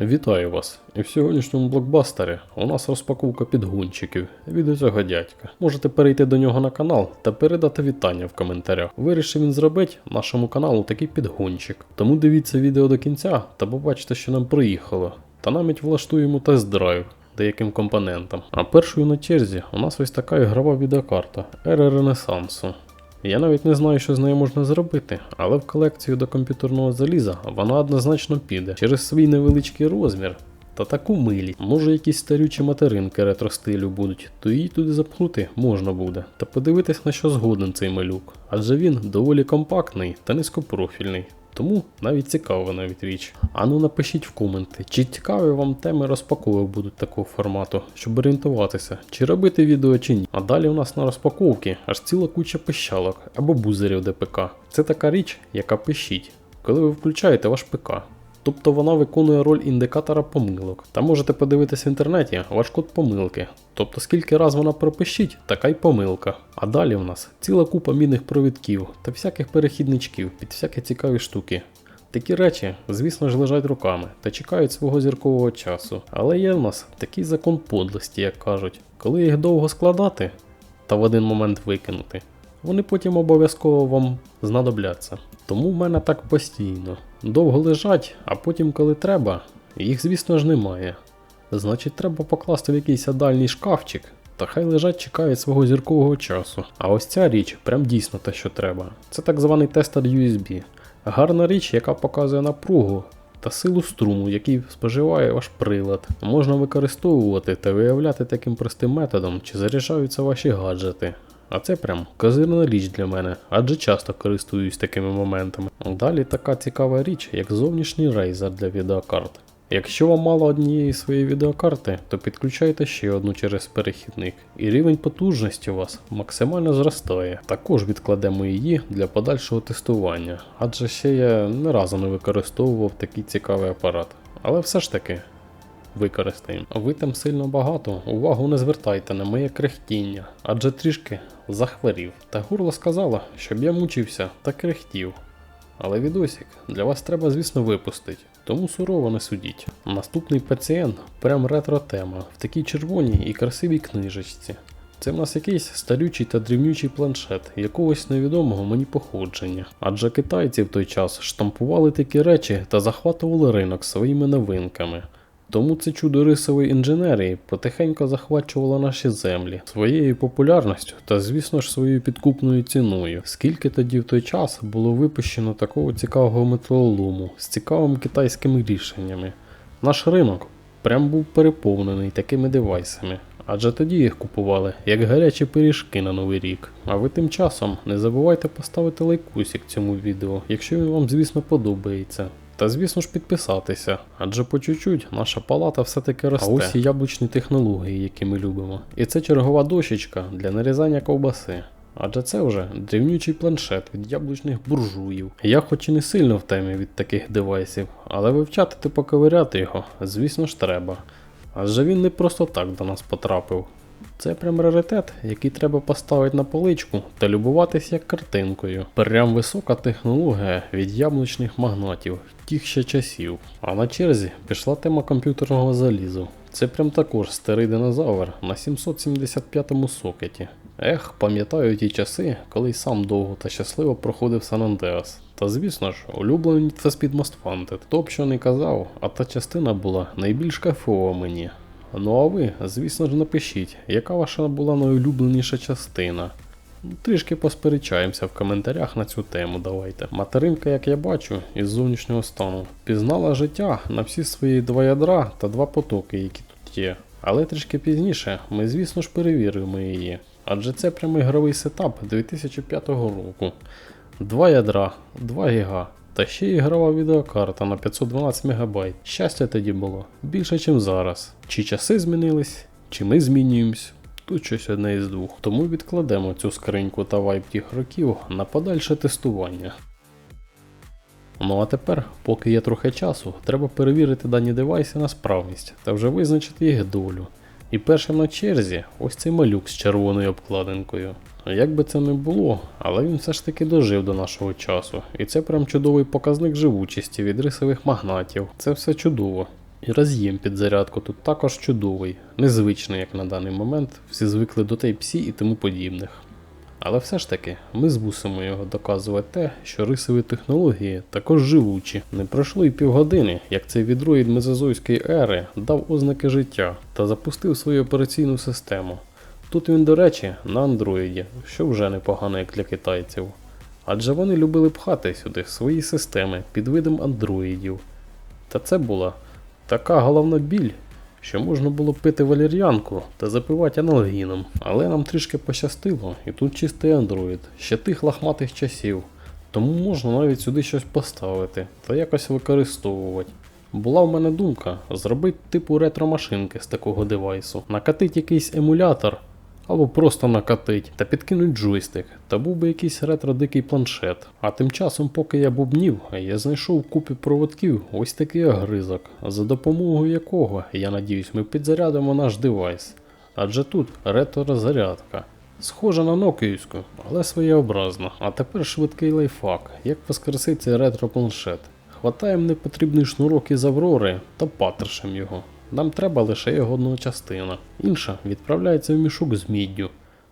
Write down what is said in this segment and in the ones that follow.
Вітаю вас! І в сьогоднішньому блокбастері у нас розпаковка підгончиків від цього дядька. Можете перейти до нього на канал та передати вітання в коментарях. Вирішив він зробити нашому каналу такий підгончик. Тому дивіться відео до кінця та побачите, що нам приїхало. Та навіть влаштуємо тест-драйв деяким компонентам. А першою на черзі у нас ось така ігрова відеокарта Ери Ренесансу. Я навіть не знаю, що з нею можна зробити, але в колекцію до комп'ютерного заліза вона однозначно піде через свій невеличкий розмір. Та таку милі. Може якісь старючі материнки ретро-стилю будуть, то її туди запхнути можна буде, та подивитись на що згоден цей малюк. Адже він доволі компактний та низькопрофільний. Тому навіть цікава навіть річ. Ану напишіть в коменти, чи цікаві вам теми розпаковок будуть такого формату, щоб орієнтуватися, чи робити відео чи ні. А далі у нас на розпаковці аж ціла куча пищалок або бузерів ДПК. Це така річ, яка пишіть, коли ви включаєте ваш ПК. Тобто вона виконує роль індикатора помилок. Та можете подивитися в інтернеті ваш код помилки. Тобто скільки раз вона пропищить, така й помилка. А далі в нас ціла купа мінних провідків та всяких перехідничків під всякі цікаві штуки. Такі речі, звісно ж, лежать руками та чекають свого зіркового часу. Але є в нас такий закон подлості, як кажуть, коли їх довго складати та в один момент викинути, вони потім обов'язково вам знадобляться. Тому в мене так постійно. Довго лежать, а потім, коли треба, їх, звісно ж, немає. Значить, треба покласти в якийсь дальній шкафчик, та хай лежать чекають свого зіркового часу. А ось ця річ прям дійсно те, що треба. Це так званий тестер USB. Гарна річ, яка показує напругу та силу струму, який споживає ваш прилад. Можна використовувати та виявляти таким простим методом, чи заряджаються ваші гаджети. А це прям козирна річ для мене, адже часто користуюсь такими моментами. Далі така цікава річ, як зовнішній рейзер для відеокарт. Якщо вам мало однієї своєї відеокарти, то підключайте ще одну через перехідник, і рівень потужності у вас максимально зростає. Також відкладемо її для подальшого тестування, адже ще я не разу не використовував такий цікавий апарат. Але все ж таки, використаємо. Ви там сильно багато, увагу не звертайте на моє крехтіння, адже трішки захворів. Та горло сказала, щоб я мучився та крехтів. Але відосик для вас треба, звісно, випустити, тому сурово не судіть. Наступний пацієнт прям ретро-тема в такій червоній і красивій книжечці. Це в нас якийсь старючий та дрівнючий планшет якогось невідомого мені походження. Адже китайці в той час штампували такі речі та захватували ринок своїми новинками. Тому це чудо рисової інженерії потихеньку захвачувало наші землі своєю популярністю та, звісно ж, своєю підкупною ціною. Скільки тоді в той час було випущено такого цікавого металолому з цікавими китайськими рішеннями. Наш ринок прям був переповнений такими девайсами. Адже тоді їх купували як гарячі пиріжки на новий рік. А ви тим часом не забувайте поставити лайкусик цьому відео, якщо він вам, звісно, подобається. Та звісно ж підписатися, адже по чуть-чуть наша палата все-таки росте. А ось і яблучні технології, які ми любимо. І це чергова дощечка для нарізання ковбаси. Адже це вже дрівнючий планшет від яблучних буржуїв. Я хоч і не сильно в темі від таких девайсів, але вивчати та поковиряти його, звісно ж, треба. Адже він не просто так до нас потрапив. Це прям раритет, який треба поставити на поличку та любуватись як картинкою. Прям висока технологія від яблучних магнатів, тих ще часів. А на черзі пішла тема комп'ютерного залізу. Це прям також старий динозавр на 775-му сокеті. Ех, пам'ятаю ті часи, коли й сам довго та щасливо проходив Сан Андреас. Та звісно ж, улюблений for Speed Most Wanted. Хто б що не казав, а та частина була найбільш кайфова мені. Ну а ви, звісно ж, напишіть, яка ваша була найулюбленіша частина. Трішки посперечаємося в коментарях на цю тему. Давайте. Материнка, як я бачу, із зовнішнього стану, пізнала життя на всі свої два ядра та два потоки, які тут є. Але трішки пізніше ми, звісно ж, перевіримо її. Адже це прямий ігровий сетап 2005 року. Два ядра, 2 ГБ. Та ще й ігрова відеокарта на 512 МБ. Щастя тоді було більше, ніж зараз. Чи часи змінились, чи ми змінюємось. Тут щось одне із двох. Тому відкладемо цю скриньку та вайп тих років на подальше тестування. Ну а тепер, поки є трохи часу, треба перевірити дані девайси на справність та вже визначити їх долю. І першим на черзі ось цей малюк з червоною обкладинкою. Як би це не було, але він все ж таки дожив до нашого часу. І це прям чудовий показник живучості від рисових магнатів. Це все чудово. І роз'єм під зарядку тут також чудовий, незвичний, як на даний момент, всі звикли до Type-C і тому подібних. Але все ж таки, ми змусимо його доказувати те, що рисові технології також живучі. Не пройшло й півгодини, як цей відроїд мезозойської ери дав ознаки життя та запустив свою операційну систему. Тут він, до речі, на андроїді, що вже непогано як для китайців. Адже вони любили пхати сюди свої системи під видом андроїдів. Та це була така головна біль, що можна було пити валір'янку та запивати аналгіном. Але нам трішки пощастило, і тут чистий андроїд, ще тих лахматих часів. Тому можна навіть сюди щось поставити та якось використовувати. Була в мене думка зробити типу ретро-машинки з такого девайсу, накатить якийсь емулятор, або просто накатить та підкинуть джойстик, та був би якийсь ретро-дикий планшет. А тим часом, поки я бубнів, я знайшов купі проводків ось такий огризок, за допомогою якого, я надіюсь, ми підзарядимо наш девайс. Адже тут ретро-зарядка. Схожа на нокіївську, але своєобразна. А тепер швидкий лайфхак, як воскресить цей ретро-планшет. Хватаємо непотрібний шнурок із Аврори та патришем його. Нам треба лише його одна частина. Інша відправляється в мішок з міддю.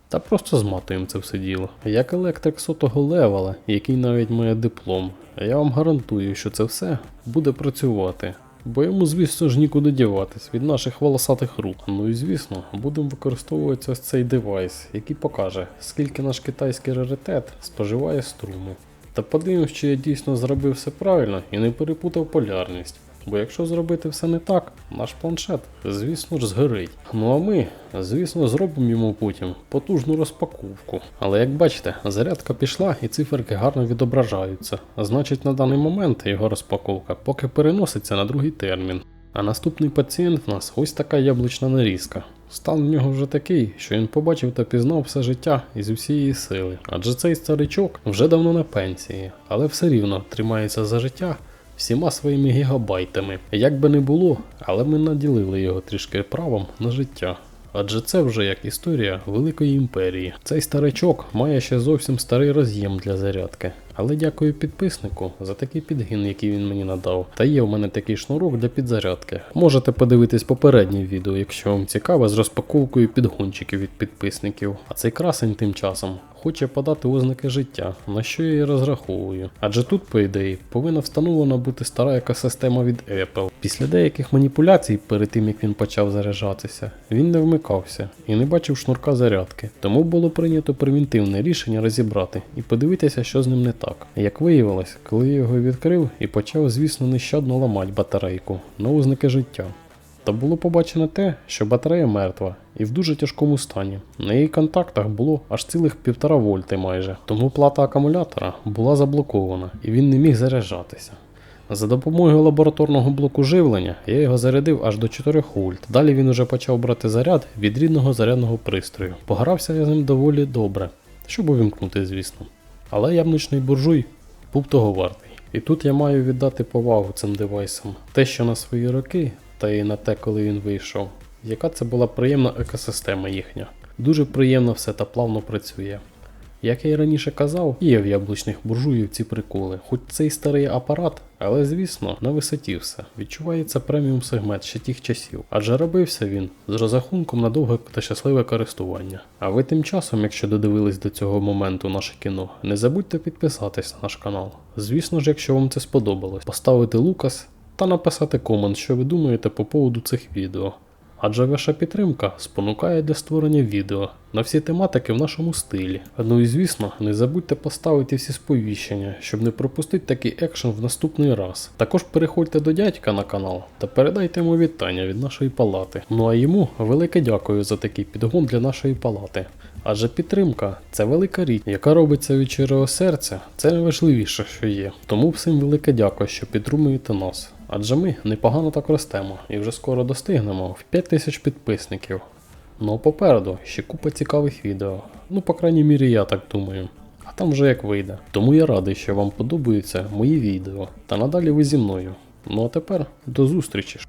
Та просто зматуємо це все діло. Як електрик сотого левела, який навіть має диплом, я вам гарантую, що це все буде працювати. Бо йому, звісно ж, нікуди діватись від наших волосатих рук. Ну і звісно, будемо використовувати ось цей девайс, який покаже, скільки наш китайський раритет споживає струму. Та подивимось, чи я дійсно зробив все правильно і не перепутав полярність. Бо якщо зробити все не так, наш планшет, звісно ж, згорить. Ну а ми, звісно, зробимо йому потім потужну розпаковку. Але як бачите, зарядка пішла і циферки гарно відображаються. Значить, на даний момент його розпаковка поки переноситься на другий термін. А наступний пацієнт в нас ось така яблучна нарізка. Стан в нього вже такий, що він побачив та пізнав все життя із усієї сили. Адже цей старичок вже давно на пенсії, але все рівно тримається за життя всіма своїми гігабайтами. Як би не було, але ми наділили його трішки правом на життя. Адже це вже як історія Великої імперії. Цей старичок має ще зовсім старий роз'єм для зарядки. Але дякую підписнику за такий підгін, який він мені надав. Та є в мене такий шнурок для підзарядки. Можете подивитись попереднє відео, якщо вам цікаво, з розпаковкою підгончиків від підписників. А цей красень тим часом хоче подати ознаки життя, на що я і розраховую. Адже тут, по ідеї, повинна встановлена бути стара екосистема від Apple. Після деяких маніпуляцій, перед тим як він почав заряджатися, він не вмикався і не бачив шнурка зарядки. Тому було прийнято превентивне рішення розібрати і подивитися, що з ним не так. Як виявилось, коли я його відкрив і почав, звісно, нещадно ламати батарейку на ознаки життя. Та було побачено те, що батарея мертва і в дуже тяжкому стані. На її контактах було аж цілих півтора вольти майже, тому плата акумулятора була заблокована і він не міг заряджатися. За допомогою лабораторного блоку живлення я його зарядив аж до 4 вольт. Далі він уже почав брати заряд від рідного зарядного пристрою. Погрався я з ним доволі добре, щоб увімкнути, звісно. Але яблучний буржуй був того вартий. І тут я маю віддати повагу цим девайсам. Те, що на свої роки, та і на те, коли він вийшов, яка це була приємна екосистема їхня. Дуже приємно все та плавно працює. Як я й раніше казав, є в яблучних буржуїв ці приколи. Хоч це й старий апарат, але звісно, на висоті все. Відчувається преміум сегмент ще тих часів. Адже робився він з розрахунком на довге та щасливе користування. А ви тим часом, якщо додивились до цього моменту наше кіно, не забудьте підписатись на наш канал. Звісно ж, якщо вам це сподобалось, поставити лукас та написати комент, що ви думаєте по поводу цих відео. Адже ваша підтримка спонукає для створення відео на всі тематики в нашому стилі. Ну і звісно, не забудьте поставити всі сповіщення, щоб не пропустити такий екшен в наступний раз. Також переходьте до дядька на канал та передайте йому вітання від нашої палати. Ну а йому велике дякую за такий підгон для нашої палати. Адже підтримка це велика річ, яка робиться від щирого серця, це найважливіше, що є. Тому всім велике дякую, що підтримуєте нас. Адже ми непогано так ростемо і вже скоро достигнемо в 5000 підписників. Ну а попереду ще купа цікавих відео. Ну, по крайній мірі, я так думаю. А там вже як вийде. Тому я радий, що вам подобаються мої відео. Та надалі ви зі мною. Ну а тепер до зустрічі!